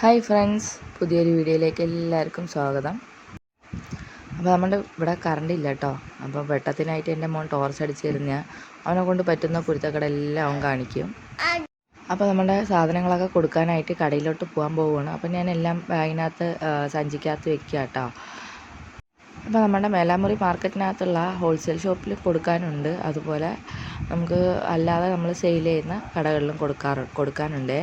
Hi friends പുതിയൊരു വീഡിയോയിലേക്ക് എല്ലാവർക്കും സ്വാഗതം. അപ്പോൾ നമ്മുടെ ഇവിടെ കറണ്ട് ഇല്ല കേട്ടോ അപ്പോൾ വെട്ടത്തിനായിട്ട് എന്റെ മോൻ ടോർച്ച് അടിച്ച് തരുന്ന അവനെ കൊണ്ട് പറ്റുന്ന കുരുത്തക്കടെല്ലാം അവൻ കാണിക്കും. അപ്പോൾ നമ്മുടെ സാധനങ്ങളൊക്കെ കൊടുക്കാനായിട്ട് കടയിലോട്ട് പോകാൻ പോവുകയാണ് അപ്പോൾ ഞാൻ എല്ലാം ബാഗിനകത്ത് ആ, സഞ്ചിക്കകത്ത് വെക്കുക കേട്ടോ അപ്പോൾ നമ്മുടെ മേലാമുറി മാർക്കറ്റിനകത്തുള്ള ഹോൾസെയിൽ ഷോപ്പിൽ കൊടുക്കാനുണ്ട്. അതുപോലെ നമുക്ക് അല്ലാതെ നമ്മൾ സെയിൽ ചെയ്യുന്ന കടകളിലും കൊടുക്കാറ് കൊടുക്കാനുണ്ട്.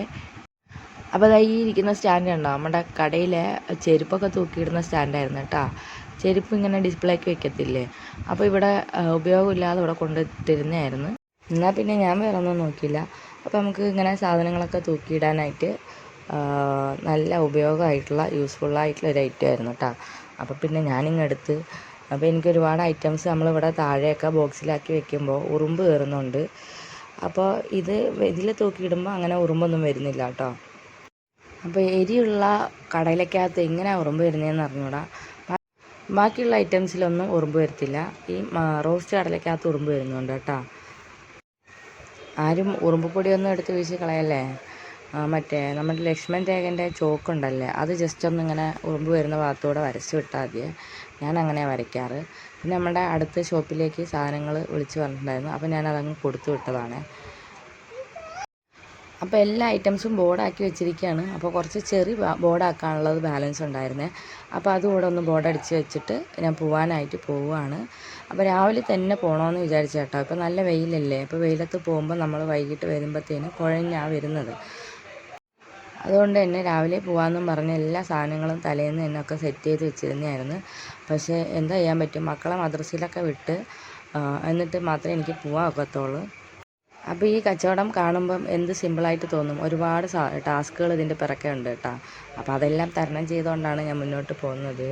അപ്പോൾ അതാ ഈ ഇരിക്കുന്ന സ്റ്റാൻഡ് ഉണ്ടോ നമ്മുടെ കടയിലെ ചെരുപ്പൊക്കെ തൂക്കിയിടുന്ന സ്റ്റാൻഡായിരുന്നു കേട്ടോ. ചെരുപ്പ് ഇങ്ങനെ ഡിസ്പ്ലേക്ക് വെക്കത്തില്ലേ? അപ്പോൾ ഇവിടെ ഉപയോഗമില്ലാതെ ഇവിടെ കൊണ്ടിട്ടിരുന്നതായിരുന്നു എന്നാൽ പിന്നെ ഞാൻ വേറെ ഒന്നും നോക്കിയില്ല. അപ്പോൾ നമുക്ക് ഇങ്ങനെ സാധനങ്ങളൊക്കെ തൂക്കിയിടാനായിട്ട് നല്ല ഉപയോഗമായിട്ടുള്ള യൂസ്ഫുള്ളായിട്ടുള്ള ഒരു ഐറ്റം ആയിരുന്നു കേട്ടോ. അപ്പോൾ പിന്നെ ഞാനിങ്ങ് എടുത്ത് അപ്പോൾ എനിക്ക് ഒരുപാട് ഐറ്റംസ് നമ്മളിവിടെ താഴെയൊക്കെ ബോക്സിലാക്കി വെക്കുമ്പോൾ ഉറുമ്പ് കയറുന്നുണ്ട്. അപ്പോൾ ഇത് ഇതിൽ തൂക്കിയിടുമ്പോൾ അങ്ങനെ ഉറുമ്പൊന്നും വരുന്നില്ല കേട്ടോ. അപ്പോൾ എരിയുള്ള കടയിലക്കകത്ത് എങ്ങനെയാണ് ഉറുമ്പ് വരുന്നതെന്ന് അറിഞ്ഞൂടാ. ബാ- ബാക്കിയുള്ള ഐറ്റംസിലൊന്നും ഉറുമ്പ് വരത്തില്ല. ഈ റോസ്റ്റ് കടലക്കകത്ത് ഉറുമ്പ് വരുന്നുണ്ട് കേട്ടോ. ആരും ഉറുമ്പ് പൊടിയൊന്നും എടുത്ത് വീശി കളയല്ലേ? മറ്റേ നമ്മുടെ ലക്ഷ്മൺ രേഖന്റെ ചോക്കുണ്ടല്ലേ അത് ജസ്റ്റ് ഒന്ന് ഇങ്ങനെ ഉറുമ്പ് വരുന്ന ഭാഗത്തൂടെ വരച്ച് വിട്ടാൽ മതി ഞാൻ അങ്ങനെ വരയ്ക്കാറ്. പിന്നെ നമ്മുടെ അടുത്ത ഷോപ്പിലേക്ക് സാധനങ്ങൾ വിളിച്ച് പറഞ്ഞിട്ടുണ്ടായിരുന്നു. അപ്പോൾ ഞാൻ അതങ്ങ് കൊടുത്തു വിട്ടതാണ്. അപ്പോൾ എല്ലാ ഐറ്റംസും ബോർഡാക്കി വെച്ചിരിക്കുകയാണ് അപ്പോൾ കുറച്ച് ചെറിയ ബോർഡാക്കാനുള്ളത് ബാലൻസ് ഉണ്ടായിരുന്നേ. അപ്പോൾ അതുകൂടെ ഒന്ന് ബോർഡടിച്ച് വെച്ചിട്ട് ഞാൻ പോവാനായിട്ട് പോവുകയാണ്. അപ്പോൾ രാവിലെ തന്നെ പോകണമെന്ന് വിചാരിച്ച കേട്ടോ ഇപ്പോൾ നല്ല വെയിലല്ലേ. അപ്പോൾ വെയിലത്ത് പോകുമ്പോൾ നമ്മൾ വൈകിട്ട് വരുമ്പോഴത്തേനും കുഴഞ്ഞാണ് വരുന്നത്. അതുകൊണ്ട് തന്നെ രാവിലെ പോകാമെന്നും പറഞ്ഞ് എല്ലാ സാധനങ്ങളും തലേന്ന് തന്നെ ഒക്കെ സെറ്റ് ചെയ്ത് വെച്ചിരുന്നതായിരുന്നു. പക്ഷേ എന്താ ചെയ്യാൻ പറ്റും? മക്കളെ മദ്രസയിലൊക്കെ വിട്ട് എന്നിട്ട് മാത്രമേ എനിക്ക് പോകാൻ ഒക്കത്തുള്ളൂ. അപ്പോൾ ഈ കച്ചവടം കാണുമ്പം എന്ത് സിമ്പിളായിട്ട് തോന്നും? ഒരുപാട് ടാസ്കുകൾ ഇതിന്റെ പിറക്കെ ഉണ്ട് കേട്ടോ അപ്പോൾ അതെല്ലാം തരണം ചെയ്തുകൊണ്ടാണ് ഞാൻ മുന്നോട്ട് പോകുന്നത്.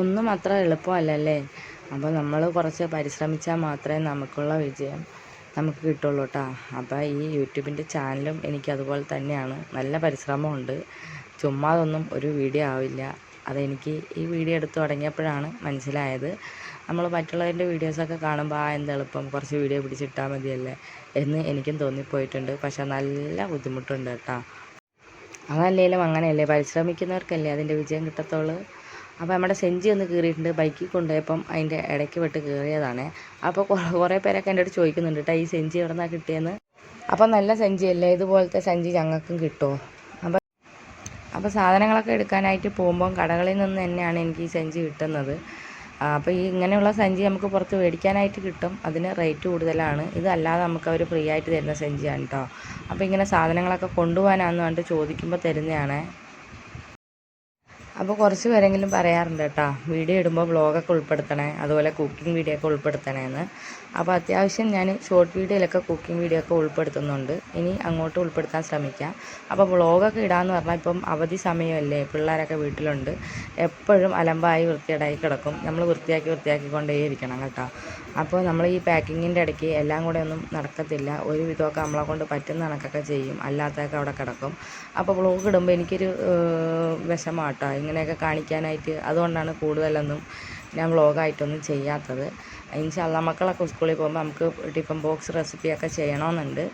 ഒന്നും അത്ര എളുപ്പമല്ലല്ലേ? അപ്പോൾ നമ്മൾ കുറച്ച് പരിശ്രമിച്ചാൽ മാത്രമേ നമുക്കുള്ള വിജയം നമുക്ക് കിട്ടുള്ളൂ കേട്ടോ അപ്പോൾ ഈ യൂട്യൂബിന്റെ ചാനലും എനിക്ക് അതുപോലെ തന്നെയാണ്. നല്ല പരിശ്രമമുണ്ട്. ചുമ്മാതൊന്നും ഒരു വീഡിയോ ആവില്ല. അതെനിക്ക് ഈ വീഡിയോ എടുത്ത് തുടങ്ങിയപ്പോഴാണ് മനസ്സിലായത്. നമ്മൾ മറ്റുള്ളവരുടെ വീഡിയോസൊക്കെ കാണുമ്പോൾ ആ എന്ത് എളുപ്പം കുറച്ച് വീഡിയോ പിടിച്ചിട്ടാൽ മതിയല്ലേ എന്ന് എനിക്കും തോന്നിപ്പോയിട്ടുണ്ട്. പക്ഷെ നല്ല ബുദ്ധിമുട്ടുണ്ട് കേട്ടോ. അതല്ലേലും അങ്ങനെയല്ലേ പരിശ്രമിക്കുന്നവർക്കല്ലേ അതിന്റെ വിജയം കിട്ടത്തുള്ളൂ. അപ്പോൾ നമ്മുടെ സെഞ്ചി ഒന്ന് കീറിയിട്ടുണ്ട്. ബൈക്കിൽ കൊണ്ടുപോയപ്പം അതിന്റെ ഇടയ്ക്ക് വിട്ട് കീറിയതാണ്. അപ്പോൾ കുറേ പേരൊക്കെ എന്റെ അടുത്ത് ചോദിക്കുന്നുണ്ട് കേട്ടോ ഈ സെഞ്ചി എവിടെ നിന്നാണ് കിട്ടിയെന്ന്? അപ്പോൾ നല്ല സെഞ്ചിയല്ലേ ഇതുപോലത്തെ സെഞ്ചി ഞങ്ങൾക്കും കിട്ടുമോ അപ്പം അപ്പോൾ സാധനങ്ങളൊക്കെ എടുക്കാനായിട്ട് പോകുമ്പം കടകളിൽ നിന്ന് തന്നെയാണ് എനിക്ക് ഈ സെഞ്ചി കിട്ടുന്നത്. അപ്പോൾ ഈ ഇങ്ങനെയുള്ള സഞ്ചി നമുക്ക് പുറത്ത് മേടിക്കാനായിട്ട് കിട്ടും. അതിന് റേറ്റ് കൂടുതലാണ്. ഇതല്ലാതെ നമുക്ക് അവർ ഫ്രീ ആയിട്ട് തരുന്ന സഞ്ചിയാണ് കേട്ടോ അപ്പോൾ ഇങ്ങനെ സാധനങ്ങളൊക്കെ കൊണ്ടുപോകാനാണെന്ന് പറഞ്ഞിട്ട് ചോദിക്കുമ്പോൾ തരുന്നതാണേ. അപ്പോൾ കുറച്ച് പേരെങ്കിലും പറയാറുണ്ട് കേട്ടോ. വീഡിയോ ഇടുമ്പോൾ വ്ളോഗൊക്കെ ഉൾപ്പെടുത്തണേ അതുപോലെ കുക്കിംഗ് വീഡിയോ ഒക്കെ ഉൾപ്പെടുത്തണേന്ന്. അപ്പോൾ അത്യാവശ്യം ഞാൻ ഷോർട്ട് വീഡിയോയിലൊക്കെ കുക്കിംഗ് വീഡിയോ ഒക്കെ ഉൾപ്പെടുത്തുന്നുണ്ട്. ഇനി അങ്ങോട്ട് ഉൾപ്പെടുത്താൻ ശ്രമിക്കാം. അപ്പോൾ വ്ളോഗൊക്കെ ഇടാന്ന് പറഞ്ഞാൽ ഇപ്പം അവധി സമയമല്ലേ പിള്ളേരൊക്കെ വീട്ടിലുണ്ട്. എപ്പോഴും അലമ്പായി വൃത്തിയേടായി കിടക്കും. നമ്മൾ വൃത്തിയാക്കി വൃത്തിയാക്കി വൃത്തിയാക്കിക്കൊണ്ടേയിരിക്കണം കേട്ടോ. അപ്പോൾ നമ്മൾ ഈ പാക്കിങ്ങിന്റെ ഇടയ്ക്ക് എല്ലാം കൂടെ ഒന്നും നടക്കത്തില്ല. ഒരു വിധമൊക്കെ നമ്മളെ കൊണ്ട് പറ്റുന്ന കണക്കൊക്കെ ചെയ്യും. അല്ലാത്തതൊക്കെ അവിടെ കിടക്കും. അപ്പോൾ വ്ളോഗ് ഇടുമ്പോൾ എനിക്കൊരു വിഷമാട്ടോ ഇങ്ങനെയൊക്കെ കാണിക്കാനായിട്ട് അതുകൊണ്ടാണ് കൂടുതലൊന്നും ഞാൻ വ്ളോഗായിട്ടൊന്നും ചെയ്യാത്തത്. ഇൻഷാല്ല മക്കളൊക്കെ സ്കൂളിൽ പോകുമ്പോൾ നമുക്ക് ടിഫൻ ബോക്സ് റെസിപ്പിയൊക്കെ ചെയ്യണമെന്നുണ്ട്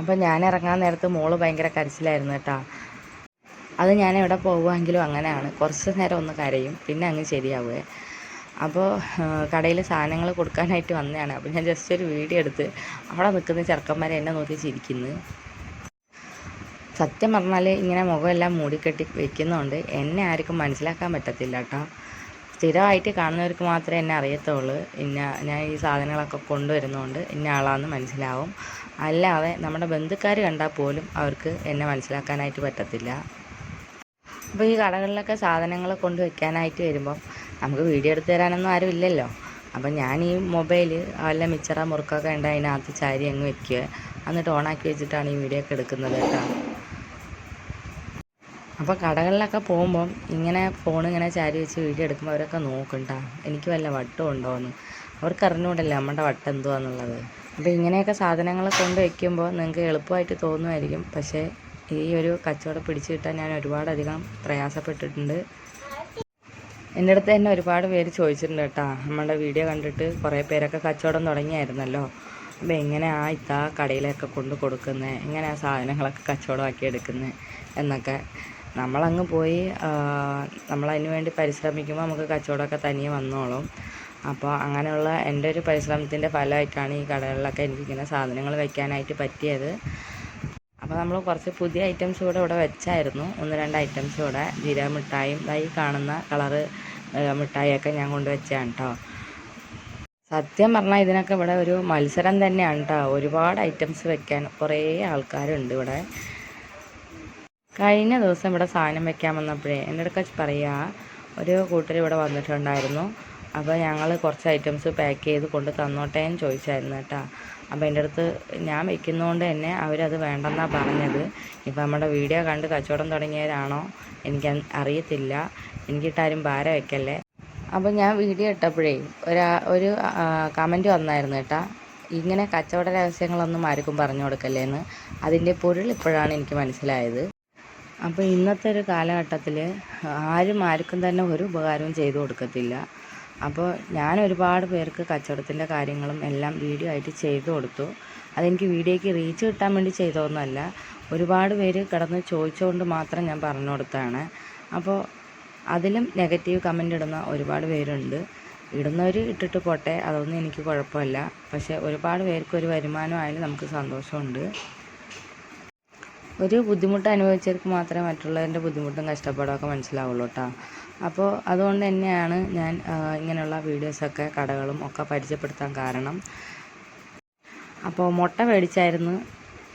അപ്പോൾ ഞാൻ ഇറങ്ങാൻ നേരത്ത് മോൾ ഭയങ്കര കരച്ചിലായിരുന്നു കേട്ടോ. അത് ഞാൻ എവിടെ പോകുമെങ്കിലും അങ്ങനെയാണ്. കുറച്ച് നേരം ഒന്ന് കരയും. പിന്നെ അങ്ങ് ശരിയാവുമേ അപ്പോൾ കടയിൽ സാധനങ്ങൾ കൊടുക്കാനായിട്ട് വന്നതാണ്. അപ്പോൾ ഞാൻ ജസ്റ്റ് ഒരു വീഡിയോ എടുത്ത് അവിടെ നിൽക്കുന്ന ചെറുക്കന്മാരെ എന്നെ നോക്കി ചിരിക്കുന്നു. സത്യം പറഞ്ഞാൽ ഇങ്ങനെ മുഖമെല്ലാം മൂടിക്കെട്ടി വെക്കുന്നതുകൊണ്ട് എന്നെ ആർക്കും മനസ്സിലാക്കാൻ പറ്റത്തില്ല കേട്ടോ. സ്ഥിരമായിട്ട് കാണുന്നവർക്ക് മാത്രമേ എന്നെ അറിയത്തുള്ളൂ. ഇന്ന ഞാൻ ഈ സാധനങ്ങളൊക്കെ കൊണ്ടുവരുന്നതുകൊണ്ട് ഇന്ന ആളാണെന്ന് മനസ്സിലാവും. അല്ലാതെ നമ്മുടെ ബന്ധുക്കാർ കണ്ടാൽ പോലും അവർക്ക് എന്നെ മനസ്സിലാക്കാനായിട്ട് പറ്റത്തില്ല. അപ്പോൾ ഈ കടകളിലൊക്കെ സാധനങ്ങൾ കൊണ്ടുവയ്ക്കാനായിട്ട് വരുമ്പം നമുക്ക് വീഡിയോ എടുത്ത് തരാനൊന്നും ആരും ഇല്ലല്ലോ. അപ്പം ഞാൻ ഈ മൊബൈൽ വല്ല മിച്ചറ മുറുക്കൊക്കെ ഉണ്ട് അതിനകത്ത് ചാരി അങ്ങ് വെക്കുക. എന്നിട്ട് ഓണാക്കി വെച്ചിട്ടാണ് ഈ വീഡിയോ ഒക്കെ എടുക്കുന്നത് കേട്ടോ. അപ്പോൾ കടകളിലൊക്കെ പോകുമ്പം ഇങ്ങനെ ഫോൺ ഇങ്ങനെ ചാരി വെച്ച് വീഡിയോ എടുക്കുമ്പോൾ അവരൊക്കെ നോക്കും ട്ടാ. എനിക്ക് വല്ല വട്ടം ഉണ്ടോ എന്ന്. അവർക്ക് അറിഞ്ഞുകൊണ്ടല്ലേ നമ്മുടെ വട്ടം എന്തുവാന്നുള്ളത്. അപ്പോൾ ഇങ്ങനെയൊക്കെ സാധനങ്ങൾ കൊണ്ട് വയ്ക്കുമ്പോൾ നിങ്ങൾക്ക് എളുപ്പമായിട്ട് തോന്നുമായിരിക്കും. പക്ഷേ ഈ ഒരു കച്ചവടം പിടിച്ചു കിട്ടാൻ ഞാൻ ഒരുപാടധികം പ്രയാസപ്പെട്ടിട്ടുണ്ട്. എന്റെ അടുത്ത് തന്നെ ഒരുപാട് പേര് ചോദിച്ചിട്ടുണ്ട് കേട്ടോ. നമ്മുടെ വീഡിയോ കണ്ടിട്ട് കുറേ പേരൊക്കെ കച്ചവടം തുടങ്ങിയായിരുന്നല്ലോ. അപ്പോൾ എങ്ങനെയാ ഇത്താ കടയിലൊക്കെ കൊണ്ട് കൊടുക്കുന്നത് എങ്ങനെയാ സാധനങ്ങളൊക്കെ കച്ചവടമാക്കി എടുക്കുന്നത് എന്നൊക്കെ. നമ്മളങ്ങ് പോയി നമ്മളതിന് വേണ്ടി പരിശ്രമിക്കുമ്പോൾ നമുക്ക് കച്ചവടമൊക്കെ തനിയെ വന്നോളും. അപ്പോൾ അങ്ങനെയുള്ള എന്റെ ഒരു പരിശ്രമത്തിന്റെ ഫലമായിട്ടാണ് ഈ കടകളിലൊക്കെ എനിക്കിങ്ങനെ സാധനങ്ങൾ വയ്ക്കാനായിട്ട് പറ്റിയത്. നമ്മൾ കുറച്ച് പുതിയ ഐറ്റംസ് കൂടെ ഇവിടെ വെച്ചായിരുന്നു. ഒന്ന് രണ്ട് ഐറ്റംസ് കൂടെ. ജീര മിഠായും ഈ കാണുന്ന കളറ് മിഠായിയൊക്കെ ഞാൻ കൊണ്ടുവച്ചാണ് കേട്ടോ സത്യം പറഞ്ഞാൽ ഇതിനൊക്കെ ഇവിടെ ഒരു മത്സരം തന്നെയാണ് കേട്ടോ ഒരുപാട് ഐറ്റംസ് വെക്കാൻ കുറേ ആൾക്കാരുണ്ട് ഇവിടെ. കഴിഞ്ഞ ദിവസം ഇവിടെ സാധനം വെക്കാൻ വന്നപ്പോഴേ എന്റെ അടുക്ക പറയുക ഒരു കൂട്ടർ ഇവിടെ വന്നിട്ടുണ്ടായിരുന്നു. അപ്പോൾ ഞങ്ങൾ കുറച്ച് ഐറ്റംസ് പാക്ക് ചെയ്ത് കൊണ്ട് തന്നോട്ടേന്ന് ചോദിച്ചായിരുന്നു കേട്ടോ. അപ്പോൾ എന്റെ അടുത്ത് ഞാൻ വെക്കുന്നതുകൊണ്ട് തന്നെ അവരത് വേണ്ടെന്നാണ് പറഞ്ഞത്. ഇപ്പോൾ നമ്മുടെ വീഡിയോ കണ്ട് കച്ചവടം തുടങ്ങിയവരാണോ? എനിക്ക് അറിയത്തില്ല. എനിക്കിട്ടാരും ഭാരം വെക്കല്ലേ? അപ്പോൾ ഞാൻ വീഡിയോ ഇട്ടപ്പോഴേ ഒരാ ഒരു കമന്റ് വന്നായിരുന്നു കേട്ടാ. ഇങ്ങനെ കച്ചവട രഹസ്യങ്ങളൊന്നും ആർക്കും പറഞ്ഞു കൊടുക്കല്ലേന്ന്. അതിന്റെ പൊരുൾ ഇപ്പോഴാണ് എനിക്ക് മനസ്സിലായത്. അപ്പോൾ ഇന്നത്തെ ഒരു കാലഘട്ടത്തിൽ ആരും ആർക്കും തന്നെ ഒരു ഉപകാരവും ചെയ്തു കൊടുക്കത്തില്ല. അപ്പോൾ ഞാൻ ഒരുപാട് പേർക്ക് കച്ചവടത്തിന്റെ കാര്യങ്ങളും എല്ലാം വീഡിയോ ആയിട്ട് ചെയ്തു കൊടുത്തു. അതെനിക്ക് വീഡിയോയ്ക്ക് റീച്ച് കിട്ടാൻ വേണ്ടി ചെയ്തതൊന്നുമല്ല. ഒരുപാട് പേര് കിടന്ന് ചോദിച്ചുകൊണ്ട് മാത്രം ഞാൻ പറഞ്ഞു കൊടുത്തതാണ്. അപ്പോൾ അതിലും നെഗറ്റീവ് കമന്റ് ഇടുന്ന ഒരുപാട് പേരുണ്ട്. ഇടുന്നവർ ഇട്ടിട്ട് പോട്ടെ അതൊന്നും എനിക്ക് കുഴപ്പമില്ല. പക്ഷേ ഒരുപാട് പേർക്ക് ഒരു വരുമാനമായാലും നമുക്ക് സന്തോഷമുണ്ട്. ഒരു ബുദ്ധിമുട്ട് അനുഭവിച്ചവർക്ക് മാത്രമേ മറ്റുള്ളവരുടെ ബുദ്ധിമുട്ടും കഷ്ടപ്പാടും മനസ്സിലാവുള്ളൂ കേട്ടോ. അപ്പോൾ അതുകൊണ്ട് തന്നെയാണ് ഞാൻ ഇങ്ങനെയുള്ള വീഡിയോസൊക്കെ കടകളും ഒക്കെ പരിചയപ്പെടുത്താൻ കാരണം. അപ്പോൾ മുട്ട മേടിച്ചായിരുന്നു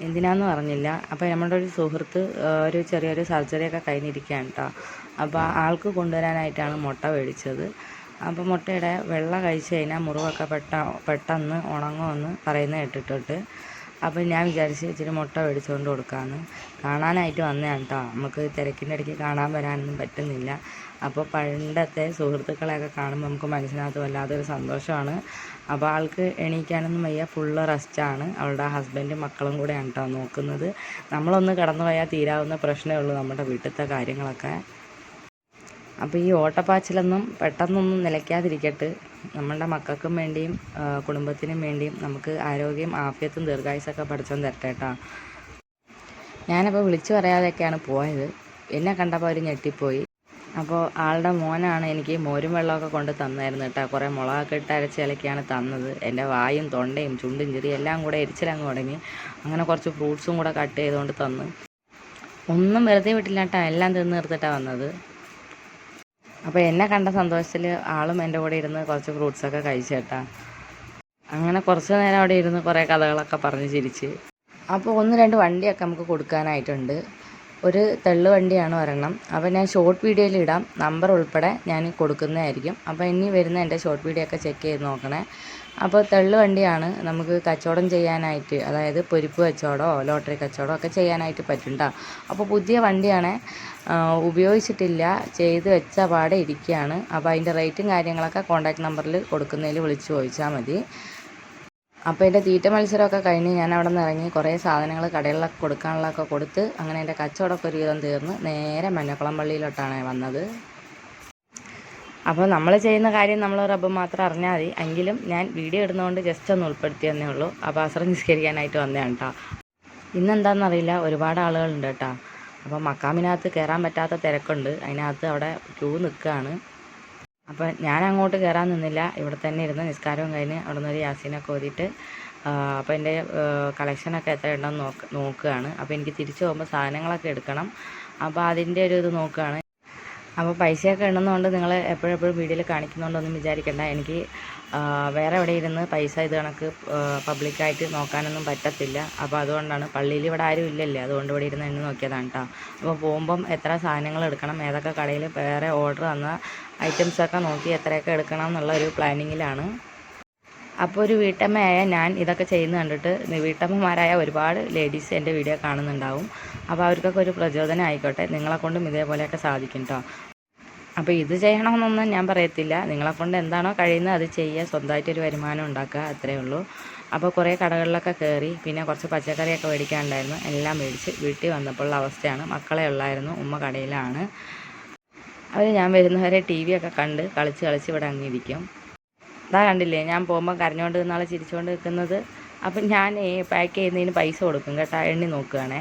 എന്തിനാന്ന് പറഞ്ഞില്ല. അപ്പോൾ നമ്മുടെ ഒരു സുഹൃത്ത് ഒരു ചെറിയൊരു സർജറിയൊക്കെ കഴിഞ്ഞിരിക്കുകയാണ് കേട്ടോ അപ്പോൾ ആൾക്ക് കൊണ്ടുവരാനായിട്ടാണ് മുട്ട മേടിച്ചത്. അപ്പോൾ മുട്ടയുടെ വെള്ള കഴിച്ച് കഴിഞ്ഞാൽ മുറിവൊക്കെ പെട്ട പെട്ടെന്ന് ഉണങ്ങുമെന്ന് പറയുന്നത് കേട്ടിട്ടുണ്ട്. അപ്പോൾ ഞാൻ വിചാരിച്ച് ഇച്ചിരി മുട്ട മേടിച്ചുകൊണ്ട് കൊടുക്കാമെന്ന് കാണാനായിട്ട് വന്നതാണ് കേട്ടോ നമുക്ക് തിരക്കിന്റെ ഇടയ്ക്ക് കാണാൻ വരാനൊന്നും പറ്റുന്നില്ല. അപ്പോൾ പണ്ടത്തെ സുഹൃത്തുക്കളെയൊക്കെ കാണുമ്പോൾ നമുക്ക് മനസ്സിനകത്ത് വല്ലാത്തൊരു സന്തോഷമാണ്. അപ്പോൾ ആൾക്ക് എണീക്കാനൊന്നും വയ്യ ഫുള്ള് റെസ്റ്റാണ് അവളുടെ ഹസ്ബൻഡും മക്കളും കൂടെയാണ് കേട്ടോ നോക്കുന്നത്. നമ്മളൊന്ന് കടന്നു പോയാൽ തീരാവുന്ന പ്രശ്നമേ ഉള്ളൂ നമ്മുടെ വീട്ടിലത്തെ കാര്യങ്ങളൊക്കെ. അപ്പോൾ ഈ ഓട്ടപ്പാച്ചിലൊന്നും പെട്ടെന്നൊന്നും നിലയ്ക്കാതിരിക്കട്ടെ. നമ്മളുടെ മക്കൾക്കും വേണ്ടിയും കുടുംബത്തിനും വേണ്ടിയും നമുക്ക് ആരോഗ്യം ആഫ്യത്തും ദീർഘായുസൊക്കെ പഠിച്ചോൻ തരട്ടെ കേട്ടോ ഞാനപ്പോൾ വിളിച്ചു പറയാതെയൊക്കെയാണ് പോയത്. എന്നെ കണ്ടപ്പോൾ അവർ ഞെട്ടിപ്പോയി. അപ്പോൾ ആളുടെ മോനാണ് എനിക്ക് മോരും വെള്ളമൊക്കെ കൊണ്ട് തന്നായിരുന്നു കേട്ടോ. കുറേ മുളകൊക്കെ ഇട്ട് അരച്ച് ഇലക്കിയാണ് തന്നത്. എന്റെ വായും തൊണ്ടയും ചുണ്ടും ചെറിയും എല്ലാം കൂടെ എരിച്ചിലങ്ങ് തുടങ്ങി. അങ്ങനെ കുറച്ച് ഫ്രൂട്ട്സും കൂടെ കട്ട് ചെയ്തുകൊണ്ട് തന്നു. ഒന്നും വെറുതെ വിട്ടില്ല കേട്ടോ. എല്ലാം തിന്ന് നിർത്തിട്ടാണ് വന്നത്. അപ്പോൾ എന്നെ കണ്ട സന്തോഷത്തിൽ ആളും എന്റെ കൂടെ ഇരുന്ന് കുറച്ച് ഫ്രൂട്ട്സൊക്കെ കഴിച്ചു കേട്ടാ. അങ്ങനെ കുറച്ച് നേരം അവിടെ ഇരുന്ന് കുറേ കഥകളൊക്കെ പറഞ്ഞ് ചിരിച്ച്. അപ്പോൾ ഒന്ന് രണ്ട് വണ്ടിയൊക്കെ നമുക്ക് കൊടുക്കാനായിട്ടുണ്ട്. ഒരു തെള്ളു വണ്ടിയാണ് ഒരെണ്ണം. അപ്പോൾ ഞാൻ ഷോർട്ട് വീഡിയോയിൽ ഇടാം. നമ്പർ ഉൾപ്പെടെ ഞാൻ കൊടുക്കുന്നതായിരിക്കും. അപ്പോൾ ഇനി വരുന്ന എന്റെ ഷോർട്ട് വീഡിയോ ഒക്കെ ചെക്ക് ചെയ്ത് നോക്കണേ. അപ്പോൾ തെള്ളു വണ്ടിയാണ് നമുക്ക് കച്ചവടം ചെയ്യാനായിട്ട് അതായത് പൊരിപ്പ് കച്ചവടമോ ലോട്ടറി കച്ചവടമോ ഒക്കെ ചെയ്യാനായിട്ട് പറ്റും കേട്ടോ അപ്പോൾ പുതിയ വണ്ടിയാണ് ഉപയോഗിച്ചിട്ടില്ല. ചെയ്ത് വെച്ച പാടെ ഇരിക്കുകയാണ്. അപ്പോൾ അതിന്റെ റേറ്റും കാര്യങ്ങളൊക്കെ കോൺടാക്ട് നമ്പറിൽ കൊടുക്കുന്നതിൽ വിളിച്ച് ചോദിച്ചാൽ മതി. അപ്പോൾ എന്റെ തീറ്റ മത്സരമൊക്കെ കഴിഞ്ഞ് ഞാൻ അവിടെ നിന്ന് ഇറങ്ങി കുറേ സാധനങ്ങൾ കടകളിലൊക്കെ കൊടുക്കാനുള്ളതൊക്കെ കൊടുത്ത് അങ്ങനെ എന്റെ കച്ചവടമൊക്കെ ഒരു വിധം തീർന്ന് നേരെ മഞ്ഞക്കുളം പള്ളിയിലോട്ടാണ് വന്നത്. അപ്പോൾ നമ്മൾ ചെയ്യുന്ന കാര്യം നമ്മൾ റബ്ബ് മാത്രം അറിഞ്ഞാൽ മതി. എങ്കിലും ഞാൻ വീഡിയോ ഇടുന്നതുകൊണ്ട് ജസ്റ്റ് ഒന്ന് ഉൾപ്പെടുത്തി തന്നേ ഉള്ളൂ. അപ്പോൾ അസറം നിസ്കരിക്കാനായിട്ട് വന്നതാണ് കേട്ടോ ഇന്നെന്താണെന്നറിയില്ല ഒരുപാട് ആളുകളുണ്ട് കേട്ടോ അപ്പോൾ മക്കാമിനകത്ത് കയറാൻ പറ്റാത്ത തിരക്കുണ്ട്. അതിനകത്ത് അവിടെ ക്യൂ നിൽക്കുകയാണ് അപ്പോൾ ഞാൻ അങ്ങോട്ട് കയറാൻ നിന്നില്ല. ഇവിടെ തന്നെ ഇരുന്ന് നിസ്കാരവും കഴിഞ്ഞ് അവിടെ നിന്ന് ഒരു യാസീനൊക്കെ ഓതിയിട്ട് അപ്പോൾ എന്റെ കളക്ഷനൊക്കെ എത്ര ഉണ്ടെന്ന് നോക്ക് നോക്കുകയാണ്. അപ്പോൾ എനിക്ക് തിരിച്ചു പോകുമ്പോൾ സാധനങ്ങളൊക്കെ എടുക്കണം. അപ്പോൾ അതിന്റെ ഒരു ഇത് നോക്കുകയാണ്. അപ്പോൾ പൈസയൊക്കെ ഇടുന്നതുകൊണ്ട് നിങ്ങൾ എപ്പോഴെപ്പോഴും വീഡിയോയിൽ കാണിക്കുന്നതുകൊണ്ടൊന്നും വിചാരിക്കേണ്ട. എനിക്ക് വേറെ എവിടെ ഇരുന്ന് പൈസ ഇത് കണക്ക് പബ്ലിക്കായിട്ട് നോക്കാനൊന്നും പറ്റത്തില്ല. അപ്പോൾ അതുകൊണ്ടാണ് പള്ളിയിൽ ഇവിടെ ആരും ഇല്ലല്ലേ? അതുകൊണ്ട് ഇവിടെ ഇരുന്ന് എണ്ണി നോക്കിയതാണ് കേട്ടോ അപ്പോൾ പോകുമ്പം എത്ര സാധനങ്ങൾ എടുക്കണം ഏതൊക്കെ കടയിൽ വേറെ ഓർഡർ തന്ന ഐറ്റംസൊക്കെ നോക്കി എത്രയൊക്കെ എടുക്കണം എന്നുള്ള ഒരു പ്ലാനിങ്ങിലാണ് അപ്പോൾ ഒരു വീട്ടമ്മയായ ഞാൻ ഇതൊക്കെ ചെയ്യുന്നത് കണ്ടിട്ട് വീട്ടമ്മമാരായ ഒരുപാട് ലേഡീസ് എന്റെ വീഡിയോ കാണുന്നുണ്ടാവും. അപ്പോൾ അവർക്കൊക്കെ ഒരു പ്രചോദനം ആയിക്കോട്ടെ. നിങ്ങളെക്കൊണ്ടും ഇതേപോലെയൊക്കെ സാധിക്കും കേട്ടോ അപ്പോൾ ഇത് ചെയ്യണമെന്നൊന്നും ഞാൻ പറയത്തില്ല. നിങ്ങളെക്കൊണ്ട് എന്താണോ കഴിയുന്നത് അത് ചെയ്യുക. സ്വന്തമായിട്ടൊരു വരുമാനം ഉണ്ടാക്കുക. അത്രയേ ഉള്ളൂ. അപ്പോൾ കുറേ കടകളിലൊക്കെ കയറി പിന്നെ കുറച്ച് പച്ചക്കറിയൊക്കെ മേടിക്കാനുണ്ടായിരുന്നു. എല്ലാം മേടിച്ച് വീട്ടിൽ വന്നപ്പോഴുള്ള അവസ്ഥയാണ്. മക്കളെ ഉള്ളായിരുന്നു. ഉമ്മ കടയിലാണ്. അവർ ഞാൻ വരുന്നവരെ ടി ഒക്കെ കണ്ട് കളിച്ച് കളിച്ച് ഇവിടെ അങ്ങിരിക്കും അതാ കണ്ടില്ലേ ഞാൻ പോകുമ്പോൾ കരഞ്ഞുകൊണ്ട് നിന്നാളെ ചിരിച്ചുകൊണ്ട് നിൽക്കുന്നത് അപ്പം ഞാൻ പാക്ക് ചെയ്യുന്നതിന് പൈസ കൊടുക്കും കേട്ടോ എണ്ണി നോക്കുകയാണേ